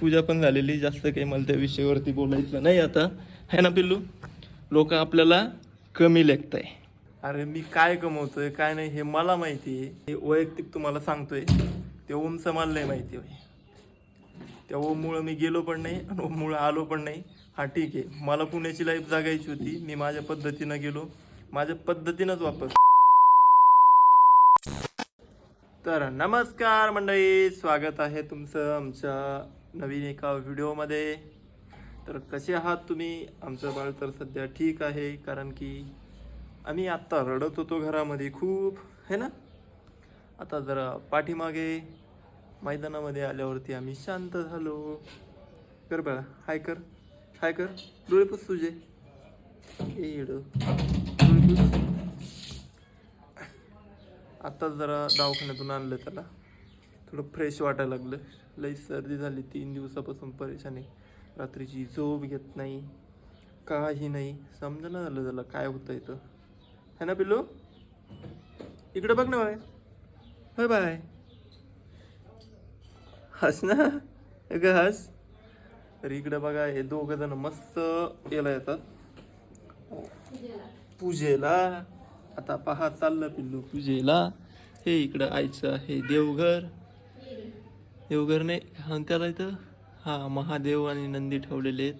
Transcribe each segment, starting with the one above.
पूजा पण झालेली जास्त काही मला त्या विषयावरती बोलायचं नाही आता. है ना पिल्लू? लोक आपल्याला कमी लेखताय. अरे मी काय कमवतोय काय नाही हे मला माहिती आहे. हे वैयक्तिक तुम्हाला सांगतोय. ते ओमचं मला नाही माहिती होय त्या ओममुळं मी गेलो पण नाही आणि ओममुळं आलो पण नाही. हा ठीक आहे. मला पुण्याची लाईफ जगायची होती. मी माझ्या पद्धतीनं गेलो. माझ्या पद्धतीनंच वापस. तर नमस्कार मंडळी. स्वागत आहे तुमचं आमच्या नवीन एका व्हिडिओमध्ये. तर कसे आहात तुम्ही? आमचं बाळ तर सध्या ठीक आहे कारण की आम्ही आत्ता रडत होतो घरामध्ये खूप है ना? आता जरा पाठीमागे मैदानामध्ये आल्यावरती आम्ही शांत झालो. कर बाळा हाय कर हाय कर. डोळे पुस तुझे. येड येडं. आत्ताच जरा दवाखान्यातून आणलं त्याला. थोडं फ्रेश वाटायला लागलं. लई सर्दी झाली तीन दिवसापासून परेशानी. रात्रीची झोप घेत नाही. काही नाही. समजणं झालं त्याला काय होतं इथं? है ना पिल्लू? इकडे बघ ना बाय. होय बाय. हस ना. ग हस. तर इकडे बघा हे दोघं जण मस्त याला येतात. पूजेला. आता पहा चाललं पिल्लू पूजेला. हे इकडं आईचं आहे देवघर. देवघर नाही त्याला इथं हा महादेव आणि नंदी ठेवलेले आहेत.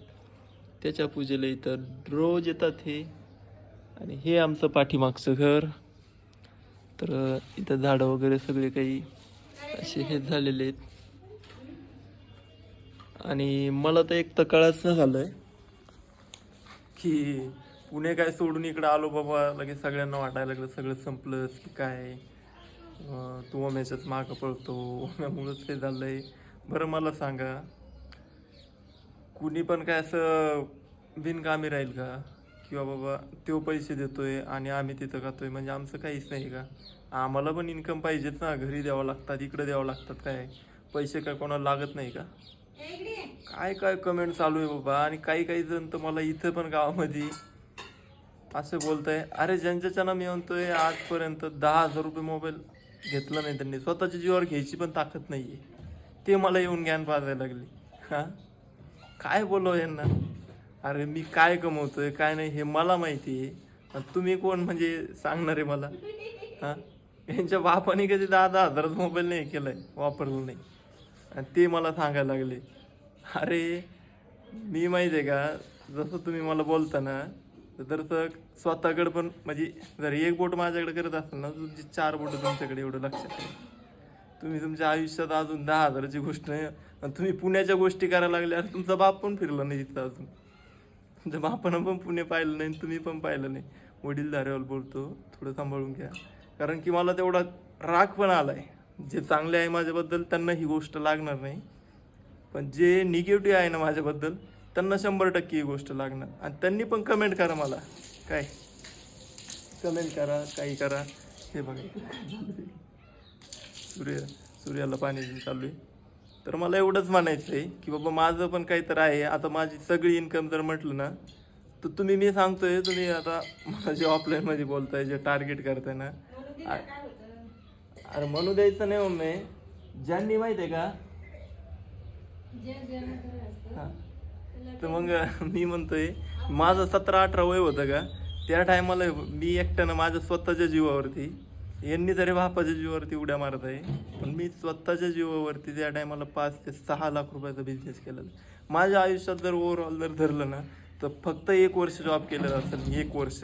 त्याच्या पूजेला इथं रोज येतात हे. आणि हे आमचं पाठीमागचं घर. तर इथं झाडं वगैरे सगळे काही असे हे झालेले आहेत. आणि मला तर एक तर कळाच न झालंय की पुणे काय सोडून इकडं आलो बाबा लगेच सगळ्यांना वाटायला लागलं सगळं संपलंच की काय? तू ओम्याच्याच मागं पळतो ओम्यामुळंच हे आहे बरं मला सांगा कुणी पण काय असं बिनकामी राहील का? किंवा बाबा तो पैसे देतोय आणि आम्ही तिथं खातोय म्हणजे आमचं काहीच नाही का? आम्हाला पण इन्कम पाहिजेत ना घरी द्यावं लागतात इकडे द्यावं लागतात काय? पैसे काय कोणाला लागत नाही का? काय काय कमेंट चालू आहे बाबा? आणि काही काही जण तर मला इथं पण गावामध्ये असं बोलत आहे अरे ज्यांच्याच्यानं मी म्हणतोय आजपर्यंत दहा हजार रुपये मोबाईल घेतलं नाही त्यांनी. स्वतःच्या जीवावर घ्यायची पण ताकद नाही आहे ते मला येऊन ज्ञान पाजायला लागली. हां? काय बोलव यांना? अरे मी काय कमवतो आहे काय नाही हे मला माहिती आहे. तुम्ही कोण म्हणजे सांगणार आहे मला? हां? यांच्या बापाने कधी दहा दहा हजाराचा मोबाईल नाही केलाय वापरला नाही. आणि ते मला सांगायला लागले. अरे मी माहिती आहे का जसं तुम्ही मला बोलता ना तर तसं स्वतःकडे पण म्हणजे जर एक बोट माझ्याकडे करत असाल ना तुमची चार बोट तुमच्याकडे एवढं लक्षात तुम्ही तुमच्या आयुष्यात अजून दहा हजाराची गोष्ट आहे. आणि तुम्ही पुण्याच्या गोष्टी करायला लागल्या आणि तुमचा बाप पण फिरला नाही तिथं अजून. तुमच्या बापानं पण पुणे पाहिलं नाही आणि तुम्ही पण पाहिलं नाही. वडीलधाऱ्यावर बोलतो थोडं सांभाळून घ्या. कारण की मला तेवढा राग पण आला आहे जे चांगले आहे माझ्याबद्दल त्यांना ही गोष्ट लागणार नाही. पण जे निगेटिव्ह आहे ना माझ्याबद्दल त्यांना शंभर टक्के ही गोष्ट लागणार. आणि त्यांनी पण कमेंट करा मला. काय? कमेंट करा काही करा. हे बघा सूर्य सूर्याला पाणी देऊन चालू आहे. तर मला एवढंच म्हणायचं आहे की बाबा माझं पण काहीतरी आहे. आता माझी सगळी इन्कम जर म्हटलं ना तर तुम्ही मी सांगतोय तुम्ही आता मला जे ऑफलाईनमध्ये बोलताय जे टार्गेट करताय ना. अरे म्हणू द्यायचं नाही मम्मी. ज्यांनी माहिती आहे का हा. तर मग मी म्हणतोय माझं सतरा अठरा वय होतं का त्या टायमाला मी एकट्यानं माझ्या स्वतःच्या जीवावरती यांनी तरी बापाच्या जीवावरती उड्या मारत आहे पण मी स्वतःच्या जीवावरती त्या टायमाला पाच ते सहा लाख रुपयाचा बिझनेस केलेला माझ्या आयुष्यात जर ओव्हरऑल जर धरलं ना तर फक्त एक वर्ष जॉब केलेला असेल एक वर्ष.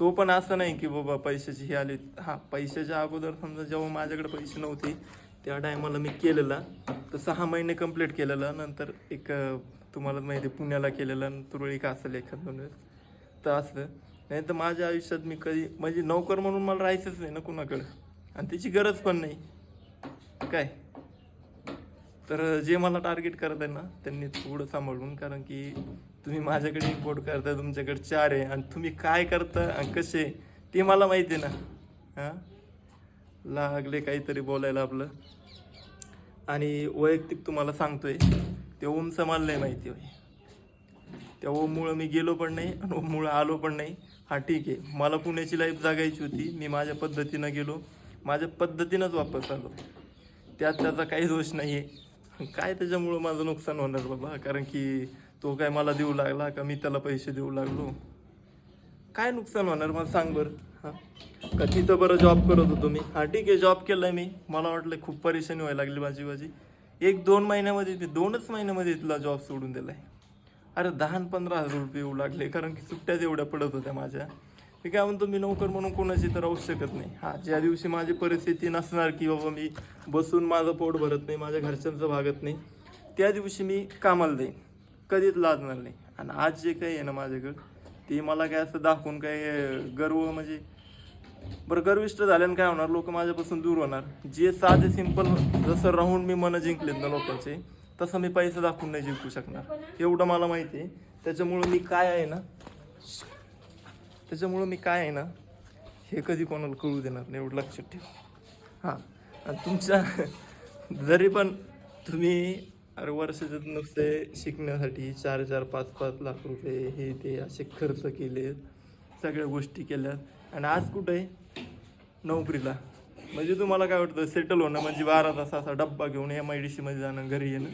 तो पण असं नाही की बाबा पैशाची हे आली. हां पैशाच्या अगोदर समजा जेव्हा माझ्याकडे पैसे नव्हते त्या टायमाला मी केलेला. तर सहा महिने कंप्लीट केलेला नंतर एक तुम्हाला माहिती आहे, पुण्याला केलेलं तुरळी का असेल एखाद दोन वेळेस तर असं. नाही तर माझ्या आयुष्यात मी कधी म्हणजे नोकर म्हणून मला राहायचंच नाही ना कुणाकडं. आणि त्याची गरज पण नाही. काय? तर जे मला टार्गेट करत आहे ना त्यांनी थोडं सांभाळून कारण की तुम्ही माझ्याकडे एक बोट करताय तुमच्याकडे चार आहे आणि तुम्ही काय करता आणि कसे ते मला माहिती आहे ना. हां? लागले काहीतरी बोलायला आपलं. आणि वैयक्तिक तुम्हाला सांगतोय ते ओमचं मला नाही माहिती होय. त्या ओममुळं मी गेलो पण नाही आणि ओममुळं आलो पण नाही. हा ठीक आहे. मला पुण्याची लाईफ जगायची होती. मी माझ्या पद्धतीनं गेलो. माझ्या पद्धतीनंच वापस आलो. त्यात त्याचा काही दोष नाही आहे काय त्याच्यामुळं माझं नुकसान होणार बाबा? कारण की तो काय मला देऊ लागला का मी त्याला पैसे देऊ लागलो? काय नुकसान होणार? मला सांग बरं. हां? का तिथं बरं जॉब करत होतो मी? हां ठीक आहे. जॉब केलाय मी. मला वाटलं खूप परेशानी व्हायला लागली माझी माझी एक दोन महिन्यामध्ये मी दोनच महिन्यामध्ये तिथला जॉब सोडून दिलाय. अरे दहा आणि पंधरा हजार रुपये येऊ लागले कारण की सुट्ट्याच एवढ्या पडत होत्या माझ्या. मी काय म्हणतो मी नोकर म्हणून कोणाशी तर राहू शकत नाही. हा ज्या दिवशी माझी परिस्थिती नसणार की बाबा मी बसून माझं पोट भरत नाही माझ्या घरच्यांचं भागत नाही त्या दिवशी मी कामाला जाईन. कधीच लाजणार नाही. आणि आज जे काही आहे ना माझ्याकडं ते मला काय असं दाखवून काय गर्व म्हणजे बरं गर्विष्ट झाल्यानं काय होणार? लोक माझ्यापासून दूर होणार. जे साधे सिंपल जसं राहून मी मन जिंकलेत ना लोकांचे तसं मी पैसे दाखवून नाही जिंकू शकणार. एवढं मला माहिती आहे. त्याच्यामुळं मी काय आहे ना त्याच्यामुळं मी काय आहे ना हे कधी कोणाला कळू देणार नाही एवढं लक्षात ठेव. हां. आणि तुमच्या जरी पण तुम्ही अरे वर्षाच्यात नुसते शिकण्यासाठी चार चार पाच पाच लाख रुपये हे ते असे खर्च केले सगळ्या गोष्टी केल्या आणि आज कुठं? आहे नोकरीला. म्हणजे तुम्हाला काय वाटतं सेटल होणं म्हणजे बारा तास असा डब्बा घेऊन एम आय डी सीमध्ये जाणं घरी येणं?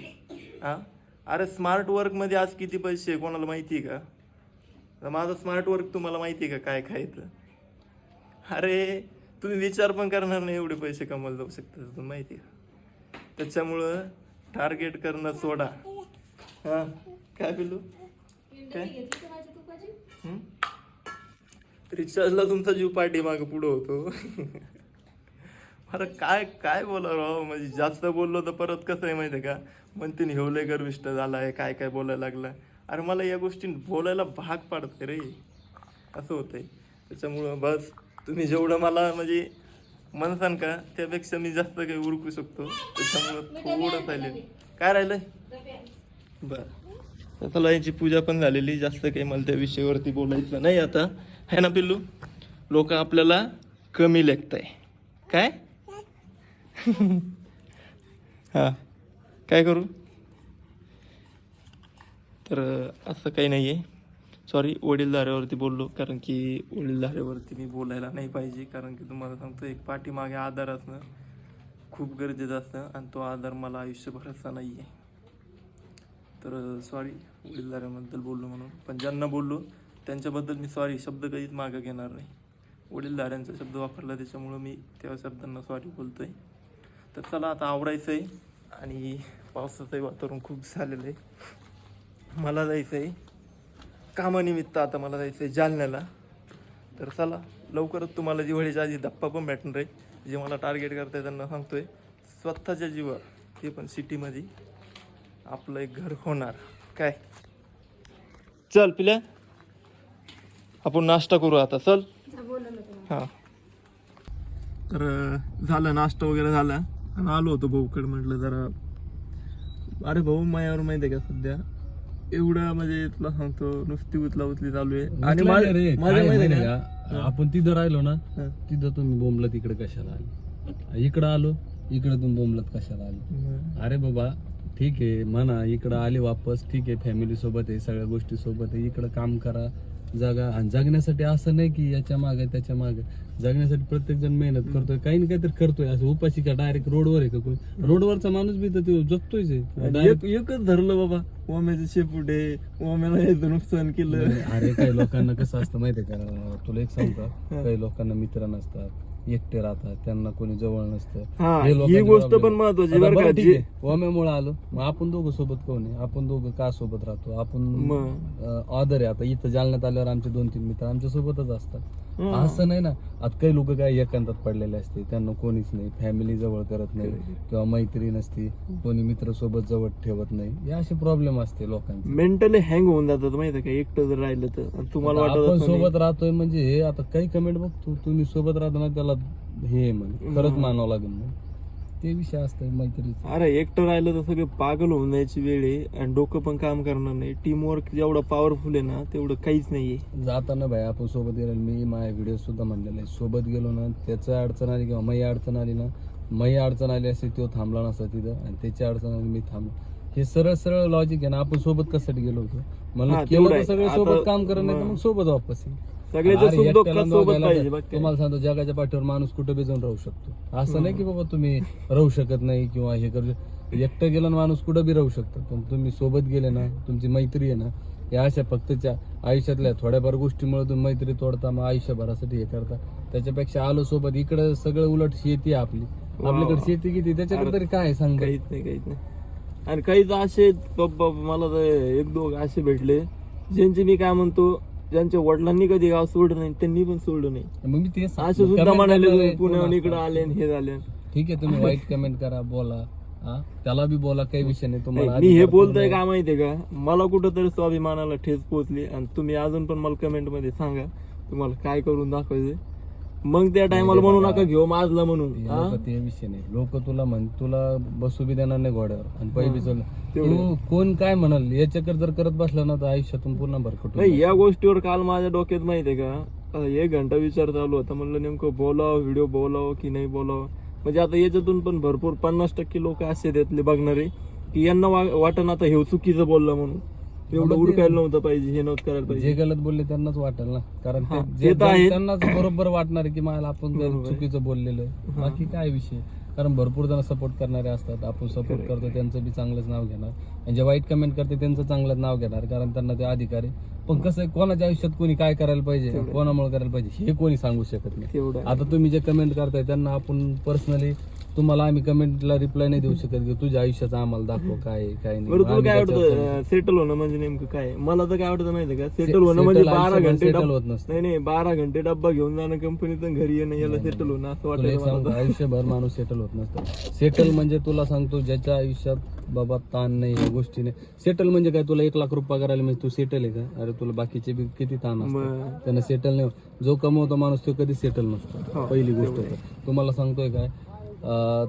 हां? अरे स्मार्ट वर्कमध्ये आज किती पैसे आहे कोणाला माहिती आहे का? तर माझं स्मार्ट वर्क तुम्हाला माहिती आहे का काय खायचं? अरे तुम्ही विचार पण करणार नाही एवढे पैसे कमवायला जाऊ शकता तुम्हाला माहिती आहे का? त्याच्यामुळं टार्गेट करणं सोडा. हां? काय पिलू काय? रिचार्जला तुमचा जीव पाठी मागं पुढं होतो. अरे काय काय बोला राव? म्हणजे जास्त बोललो तर परत कसं आहे माहिती आहे का? म्हणते हेवले गर्विष्ट झालाय काय काय बोलायला लागला. अरे मला या गोष्टी बोलायला भाग पाडते रे. असं होतंय. त्याच्यामुळं बस तुम्ही जेवढं मला म्हणजे म्हणसान का त्यापेक्षा मी जास्त काही उरकू शकतो. त्याच्यामुळं थोडं राहिले काय राहिलंय? बर. चला याची पूजा पण झालेली जास्त काही मला त्या विषयावरती बोलायचं नाही आता. है ना पिल्लू? लोक आपल्याला कमी लेखताय. काय? हां. काय करू? तर असं काही नाही आहे सॉरी वडीलधाऱ्यावरती बोललो कारण की वडीलधाऱ्यावरती मी बोलायला नाही पाहिजे. कारण की तुम्हाला सांगतो एक पाठीमागे आधार असणं खूप गरजेचं असतं आणि तो आधार मला आयुष्यभराचा नाही आहे तर सॉरी वडीलधाऱ्याबद्दल बोललो म्हणून. पण ज्यांना बोललो त्यांच्याबद्दल मी सॉरी शब्द कधीच मागं घेणार नाही. वडीलधाऱ्यांचा शब्द वापरला त्याच्यामुळं मी त्या शब्दांना सॉरी बोलतोय. तर चला आता आवडायचं आहे आणि पावसाचंही वातावरण खूप झालेलं आहे. मला जायचं आहे कामानिमित्त आता मला जायचं आहे जालन्याला. तर चला लवकरच तुम्हाला दिवाळीच्या आधी धप्पा पण भेटणार आहे. जे मला टार्गेट करताय त्यांना सांगतोय. स्वतःच्या जीवावर ते पण सिटीमध्ये आपलं एक घर होणार. काय? चल पिल्या? आपण नाश्ता करू आता. चल. हां. तर झालं नाश्ता वगैरे झाला. आणि आलो होतो भाऊकडे म्हटलं जरा. अरे भाऊ मायावर माहिती आहे का सध्या? एवढं म्हणजे तुला सांगतो नुसती उचला उचली चालू आहे. आणि माझ्या माहिती आहे का? आपण तिथं राहिलो ना. तिथं तुम्ही बोंबलत तिकडे कशाला आले? इकडं आलो इकडे तुम्ही बोंबलत कशाला आले? का अरे बाबा ठीक आहे म्हणा इकडं आले वापस ठीक आहे फॅमिली सोबत आहे सगळ्या गोष्टी सोबत आहे इकडं काम करा. जगा आणि जगण्यासाठी असं नाही की याच्या मागे त्याच्यामागे. जगण्यासाठी प्रत्येक जण मेहनत करतोय काही ना काहीतरी करतोय. असं उपाशी का डायरेक्ट रोडवर आहे का कोणी? रोडवरचा माणूस बी तर तो एक एकच धरलं बाबा ओम्याचं शेपूट ओम्याला याचं नुकसान केलं. अरे काही लोकांना कसं असतं माहितीये का? तुला एक सांगू का काही लोकांना मित्र नसतात. एकटे राहतात त्यांना कोणी जवळ नसतं हा हे ही गोष्ट problem. पण महत्वाची आता बरं का बरं ठीक जे आहे ओम्यामुळे आलो मग आपण दोघं सोबत कोण आहे आपण दोघं का सोबत राहतो आपण मग. ऑदर आहे आता इथं जालन्यात आल्यावर आमचे दोन तीन मित्र आमच्या सोबतच असतात. असं नाही ना. आता काही लोक काय एकांतात पडलेले असते त्यांना कोणीच नाही फॅमिली जवळ करत नाही किंवा मैत्री नसती कोणी मित्र सोबत जवळ ठेवत नाही. हे असे प्रॉब्लेम असते लोकांचे. मेंटली हँग होऊन जातात माहिती आहे का? एकटं जर राहिलं तर. तुम्हाला आपण. सोबत राहतोय म्हणजे हे आता काही कमेंट बघतो तुम्ही सोबत राहताना त्याला हे आहे म्हणे. खरंच मानावं लागेल ते विषय असतं मैत्रीचा. अरे एकटं राहिलं तर सगळं पागल होऊन जायची वेळ आहे आणि डोकं पण काम करणार नाही. टीम वर्क जेवढं पॉवरफुल आहे ना तेवढं काहीच नाहीये जाताना भाई आपण सोबत गेलो मी माझ्या व्हिडिओ सुद्धा म्हणलेले आहे. सोबत गेलो ना त्याचं अडचण आली किंवा मई अडचण आली ना मई अडचण आली असते तो थांबला नसता तिथं आणि त्याची अडचण आली मी थांबलो. हे सरळ सरळ लॉजिक आहे ना आपण सोबत कशासाठी गेलो होतो? हा, म्हणलं तेवढं केलं तर आहे. सगळे आता सोबत काम करत नाही तर मग- सोबत वापस ये. सगळ्याचं अरे सुख एकट्याला दुःखात न सोबत गेला पाहिजे तर बघ काय. तुम्हाला सांगतो जगाच्या पाठीवर माणूस कुठे बी जाऊन राहू शकतो. असं नाही की बाबा तुम्ही राहू शकत नाही किंवा हे करू एकटं गेलं माणूस कुठं बी राहू शकतो. पण तुम्ही सोबत गेले ना तुमची मैत्री आहे ना या अशा फक्तच्या आयुष्यातल्या थोड्याफार गोष्टीमुळे तुम्ही मैत्री तोडता मग आयुष्यभरासाठी हे करता. त्याच्यापेक्षा आलो सोबत इकडं सगळं उलट शेती आहे आपली. आपल्याकडे शेती किती त्याच्याकडे तरी काय आहे सांग बरं? काहीच नाही काहीच नाही. आणि काहीच असे बाबा मला तर एक दोघ असे भेटले ज्यांचे मी काय म्हणतो ज्यांच्या वडिलांनी कधी गाव सोडलं नाही त्यांनी पण सोडलं नाही. मग मी ते असे सुद्धा म्हणाले पुण्याहून इकडे आले आणि हे झाले. ठीक आहे तुम्ही वाईट कमेंट करा बोला. हा? त्याला बी बोला काही विषय नाही तुम्हाला मी हे बोलतोय का माहितीये का? मला कुठंतरी स्वाभिमानाला ठेच पोहोचली आणि तुम्ही अजून पण मला कमेंटमध्ये सांगा तुम्हाला काय करून दाखवायचे मग त्या टायमाला म्हणू नका घेऊ माझला म्हणून. हा? लोकं ते विषय नाही. लोक तुला म्हण तुला बसू बी देणार नाही घोड्यावर आणि पै बी तेवढं. तू कोण काय म्हणाल? याच्याकडे जर करत बसला ना तर आयुष्यातून पूर्ण भरकटून नाही या गोष्टीवर काल माझ्या डोक्यात माहितीये का? आता एक घंटा विचार चालू होता. म्हणलं नेमकं बोलावं व्हिडिओ बोलावं की नाही बोलावं? म्हणजे आता याच्यातून पण भरपूर पन्नास टक्के लोक असे त्यातले बघणारे की यांना वा- वाटण आता हे चुकीचं बोललं म्हणून. एवढं उडकायला नव्हतं पाहिजे हे नव्हतं करायला पाहिजे. जे गलत बोलले त्यांनाच वाटेल ना. कारण ते जे ते तर आहे. त्यांनाच बरोबर वाटणार आहे की मला आपण जर बरोबर आहे. चुकीचं बोललेलं. आहे. बाकी काय विषय? कारण भरपूर जण सपोर्ट करणारे असतात. आपण सपोर्ट करतो त्यांचं बी चांगलंच नाव घेणार. आणि जे वाईट कमेंट करते त्यांचं चांगलंच नाव घेणार कारण त्यांना ते अधिकार आहे पण कसं आहे कोणाच्या आयुष्यात कोणी काय करायला पाहिजे कोणामुळे करायला पाहिजे हे कोणी सांगू शकत नाही. तेवढं आहे. आता तुम्ही जे कमेंट करताय त्यांना आपण पर्सनली तुम्हाला आम्ही कमेंटला रिप्लाय नाही देऊ शकत की तुझ्या आयुष्याचं आम्हाला दाखव काय आहे, काय बरं तुला वाटतं सेटल होणं म्हणजे नेमकं काय आहे? मला तर काय वाटतं माहितीये का सेटल होणं म्हणजे बारा घंटे डब- होत नसतं. नाही नाही बारा घंटे डब्बा घेऊन जाणं कंपनीतून घरी येणं याला सेटल होणं असं तुला एक? आयुष्यभर माणूस सेटल होत नसतं सेटल म्हणजे तुला सांगतो ज्याच्या आयुष्यात बाबा ताण नाही या गोष्टी नाही सेटल म्हणजे काय तुला एक लाख रुपये आले म्हणजे तू सेटल आहे का अरे तुला बाकीचे बी किती ताण असतात बरं. त्यांना सेटल नाही होत. जो कमवतो माणूस तो कधी सेटल नसतो हो, पहिली गोष्ट तर. तुम्हाला सांगतोय काय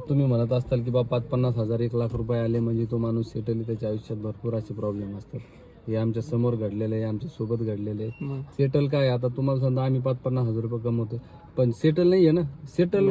तुम्ही म्हणत असताल की बाबा पाच पन्नास हजार एक लाख रुपये आले म्हणजे तो माणूस सेटल त्याच्या आयुष्यात भरपूर असे प्रॉब्लेम असतात. हे आमच्यासमोर घडलेले आहे आमच्यासोबत घडलेले. सेटल काय? आता तुम्हाला समजा आम्ही पाच पन्नास हजार रुपये कमवतो पण सेटल नाही आहे ना. सेटल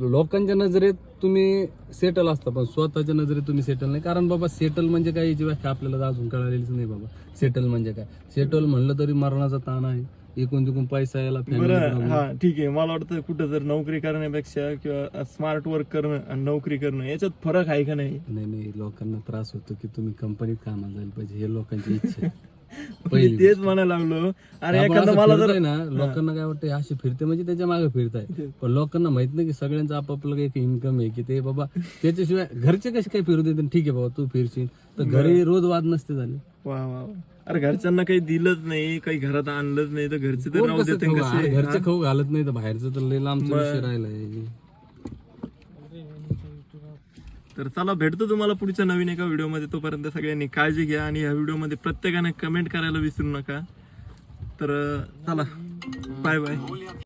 लोकांच्या नजरेत तुम्ही सेटल असता पण स्वतःच्या नजरेत तुम्ही सेटल नाही. कारण बाबा सेटल म्हणजे काय? याची व्याख्या आपल्याला अजून कळालेलीच नाही बाबा. सेटल म्हणजे काय? सेटल म्हणलं तरी मरणाचा ताण आहे. एकूण तिकून पैसा यायला बरं. हा ठीक आहे. मला वाटतं कुठं जर नोकरी करण्यापेक्षा किंवा स्मार्ट वर्क करणं आणि नोकरी करणं याच्यात फरक आहे का नाही? नाही नाही लोकांना त्रास होतो की तुम्ही कंपनीत कामाला जायला पाहिजे. हे लोकांची इच्छा आहे. मी पहिली तेच म्हणायला लागलो. अरे आपण एखादा असं मला जर फिरतोय ना लोकांना काय वाटतं अशी फिरते म्हणजे त्याच्यामागे फिरताय. पण लोकांना माहीत नाही की सगळ्यांचं आपापलं एक इन्कम आहे की ते बाबा त्याच्याशिवाय घरचे कसे काय फिरू देतात ठीक आहे बाबा तू फिरशील. तर घरी रोज वाद नसते झाले. वा वा वा. अरे घरच्यांना काही दिलंच नाही काही घरात आणलंच नाही तर घरचे तर राहू देते खाऊ? कसे? घरचे खाऊ घालत नाही तर बाहेरचं तर लई लांबचा विषय राहिलाय. तर चला भेटतो तुम्हाला पुढच्या नवीन एका व्हिडिओमध्ये. तोपर्यंत सगळ्यांनी काळजी घ्या आणि या व्हिडिओमध्ये प्रत्येकाने कमेंट करायला विसरू नका. तर चला. Bye bye